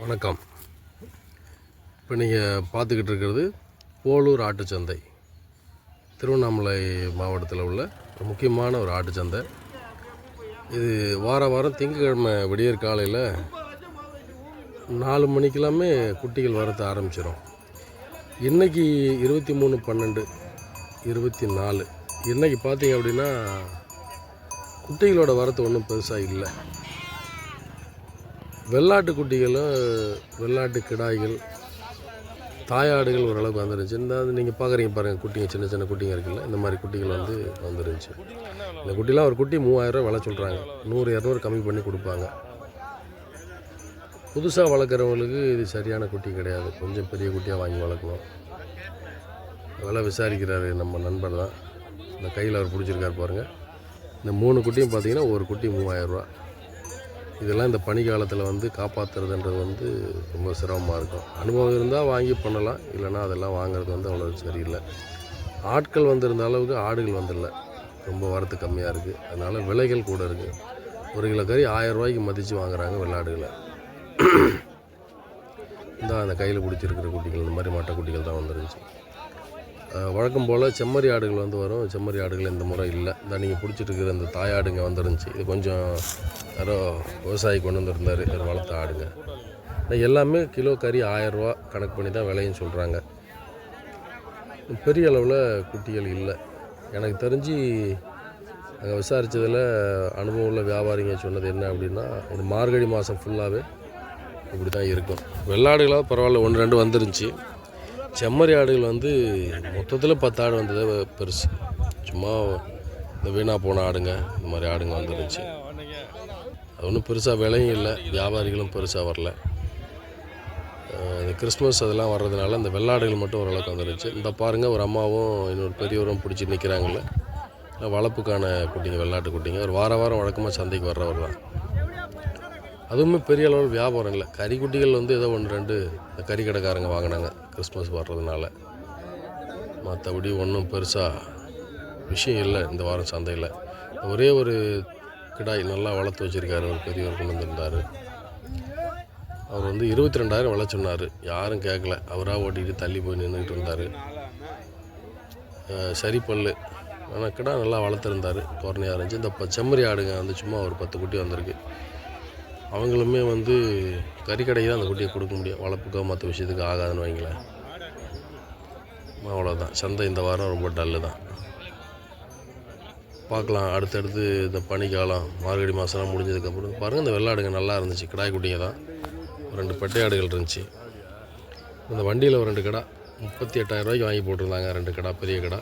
வணக்கம். இப்போ நீங்கள் பார்த்துக்கிட்டு இருக்கிறது போலூர் ஆட்டுச்சந்தை. திருவண்ணாமலை மாவட்டத்தில் உள்ள ஒரு முக்கியமான ஒரு ஆட்டுச்சந்தை. இது வார வாரம் திங்கக்கிழமை விடியற் காலையில் நாலு மணிக்கெல்லாமே குட்டிகள் வரத்து ஆரம்பிச்சிடும் இன்றைக்கி இருபத்தி மூணு பன்னெண்டு இருபத்தி நாலு. இன்றைக்கி பார்த்தீங்க அப்படின்னா குட்டிகளோட வரத்து ஒன்றும் பெருசாக இல்லை. வெள்ளாட்டு குட்டிகளும் வெள்ளாட்டு கிடாய்கள் தாயாடுகள் ஓரளவுக்கு வந்துருந்துச்சு. இந்த நீங்கள் பார்க்குறீங்க பாருங்கள் குட்டிங்க சின்ன சின்ன குட்டிங்க இருக்குல்ல இந்த மாதிரி குட்டிகள் வந்து வந்துருந்துச்சு. இந்த குட்டிலாம் ஒரு குட்டி மூவாயிரரூவா விலை சொல்கிறாங்க நூறு இரநூறு கம்மி பண்ணி கொடுப்பாங்க. புதுசாக வளர்க்குறவங்களுக்கு இது சரியான குட்டி கிடையாது. கொஞ்சம் பெரிய குட்டியாக வாங்கி வளர்க்கணும். விலை விசாரிக்கிறாரு நம்ம நண்பர் தான். இந்த கையில் அவர் பிடிச்சிருக்கார் பாருங்கள் இந்த மூணு குட்டியும் பார்த்தீங்கன்னா ஒரு குட்டி மூவாயிரரூவா இதெல்லாம் இந்த பனிக்காலத்தில் வந்து காப்பாற்றுறதுன்றது வந்து ரொம்ப சிரமமாக இருக்கும். அனுபவம் இருந்தால் வாங்கி பண்ணலாம். இல்லைனா அதெல்லாம் வாங்குறது வந்து அவ்வளோ சரியில்லை. ஆட்கள் வந்திருந்த அளவுக்கு ஆடுகள் வந்துடல ரொம்ப வரத்து கம்மியாக இருக்குது அதனால் விலைகள் கூட இருக்குது ஒரு கிலோ கறி ஆயிரம் ரூபாய்க்கு மதித்து வாங்குறாங்க வெள்ளாடுகளை. இந்த அந்த கையில் பிடிச்சிருக்கிற குட்டிகள் இந்த மாதிரி மட்டை குட்டிகள் தான் வந்துருந்துச்சு. வழக்கம் போல் செம்மறி ஆடுகள் வந்து வரும். செம்மறி ஆடுகள் இந்த முறை இல்லை. இந்த நீங்கள் பிடிச்சிட்டு இருக்கிற இந்த தாயாடுங்க வந்துருந்துச்சு. இது கொஞ்சம் யாரோ விவசாயி கொண்டு வந்திருந்தார். வளர்த்த ஆடுங்க. எல்லாமே கிலோ கறி ஆயரூவா கணக்கு பண்ணி தான் விலையும் சொல்கிறாங்க பெரிய அளவில் குட்டிகள் இல்லை. எனக்கு தெரிஞ்சு அங்கே விசாரித்ததில் அனுபவம் உள்ள வியாபாரிங்க சொன்னது என்ன அப்படின்னா இது மார்கழி மாதம் ஃபுல்லாகவே இப்படி தான் இருக்கும். வெள்ளாடுகளாக பரவாயில்ல. ஒன்று ரெண்டு வந்துருந்துச்சு. செம்மறி ஆடுகள் வந்து மொத்தத்தில் பத்து ஆடு வந்தது பெருசு. சும்மா இந்த வீணாக போன ஆடுங்க இந்த மாதிரி ஆடுங்க வந்துருந்துச்சு அது ஒன்றும் பெருசாக விலையும் இல்லை வியாபாரிகளும் பெருசாக வரல. இந்த கிறிஸ்மஸ் அதெல்லாம் வர்றதுனால இந்த வெள்ளாடுகள் மட்டும் ஓரளவுக்கு வந்துருச்சு. இந்த பாருங்கள் ஒரு அம்மாவும் இன்னொரு பெரியவரும் பிடிச்சி நிற்கிறாங்களே வளர்ப்புக்கான குட்டிங்க வெள்ளாட்டு குட்டிங்க. ஒரு வார வாரம் வழக்கமாக சந்தைக்கு வர்றவர் தான். அதுவுமே பெரிய அளவில் வியாபாரம் இல்லை. கறி குட்டிகள் வந்து ஏதோ ஒன்று ரெண்டு இந்த கறி கடைக்காரங்க வாங்கினாங்க கிறிஸ்மஸ் வர்றதுனால. மற்றபடி ஒன்றும் பெருசாக விஷயம் இல்லை இந்த வாரம் சந்தையில் ஒரே ஒரு கிடாய் நல்லா வளர்த்து வச்சுருக்காரு ஒரு பெரியவர் கொண்டு வந்திருந்தார். அவர் வந்து இருபத்தி ரெண்டாயிரம் விலை சொன்னார். யாரும் கேட்கல. அவராக ஓட்டிகிட்டு தள்ளி போய் நின்றுக்கிட்டு இருந்தார். சரி பல்லு. ஆனால் கிடா நல்லா வளர்த்துருந்தார். தோரணையாக இருந்துச்சு. இந்த ப- செம்மறி ஆடுங்க வந்து சும்மா ஒரு பத்து குட்டி வந்திருக்கு. அவங்களுமே வந்து கறிக்கடைக்கு தான் அந்த குட்டியை கொடுக்க முடியும். வளர்ப்புக்கோ மற்ற விஷயத்துக்கு ஆகாதுன்னு வைங்களேன். அவ்வளோதான் சந்தை இந்த வாரம் ரொம்ப டல்லு தான் பார்க்கலாம். அடுத்தடுத்து இந்த பனிக்காலம் மார்கழி மாதம்லாம் முடிஞ்சதுக்கப்புறம் பாருங்கள் இந்த வெள்ளாடுங்க நல்லா இருந்துச்சு. கிடாய் குட்டிங்க தான் ரெண்டு பெட்டையாடுகள் இருந்துச்சு. இந்த வண்டியில் ஒரு ரெண்டு கடா முப்பத்தி எட்டாயிரம் ரூபாய்க்கு வாங்கி போட்டிருந்தாங்க. ரெண்டு கடா பெரிய கடா.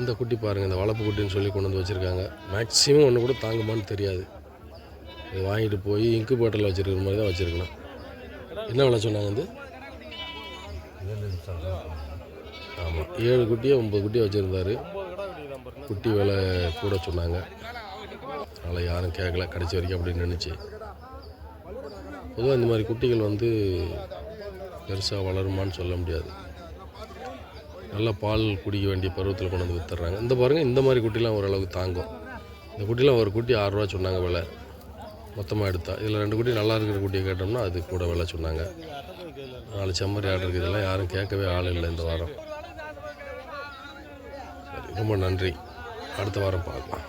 இந்த குட்டி பாருங்கள் இந்த வளர்ப்பு குட்டின்னு சொல்லி கொண்டு வந்து வச்சுருக்காங்க. மேக்ஸிமம் ஒன்று கூட தாங்குமான்னு தெரியாது. வாங்கிட்டு போய் இங்கு பாட்டில் வச்சுருக்கிற மாதிரி தான் வச்சுருக்கலாம் என்ன விலை சொன்னாங்க வந்து? ஆமாம் ஏழு குட்டியை ஒம்பது குட்டியை வச்சுருந்தாரு. குட்டி விலை கூட சொன்னாங்க. அதனால் யாரும் கேட்கல கடைசி வரைக்கும் அப்படின்னு நினச்சி. பொதுவாக இந்த மாதிரி குட்டிகள் வந்து பெருசாக வளருமான்னு சொல்ல முடியாது. நல்லா பால் குடிக்க வேண்டிய பருவத்தில் கொண்டு வந்து வித்துறாங்க இந்த பாருங்கள் இந்த மாதிரி குட்டிலாம் ஓரளவுக்கு தாங்கும். இந்த குட்டிலாம் ஒரு குட்டி ஆறுரூவா சொன்னாங்க விலை. மொத்தமாக எடுத்தா. இதில் ரெண்டு குட்டி நல்லா இருக்கிற குட்டியை கேட்டோம்னா அது கூட விலை சொன்னாங்க. நாலு செம்மறி ஆடு இருக்குது. இதெல்லாம் யாரும் கேட்கவே ஆள் இல்லை இந்த வாரம். சரி ரொம்ப நன்றி. அடுத்த வாரம் பார்க்கலாம்.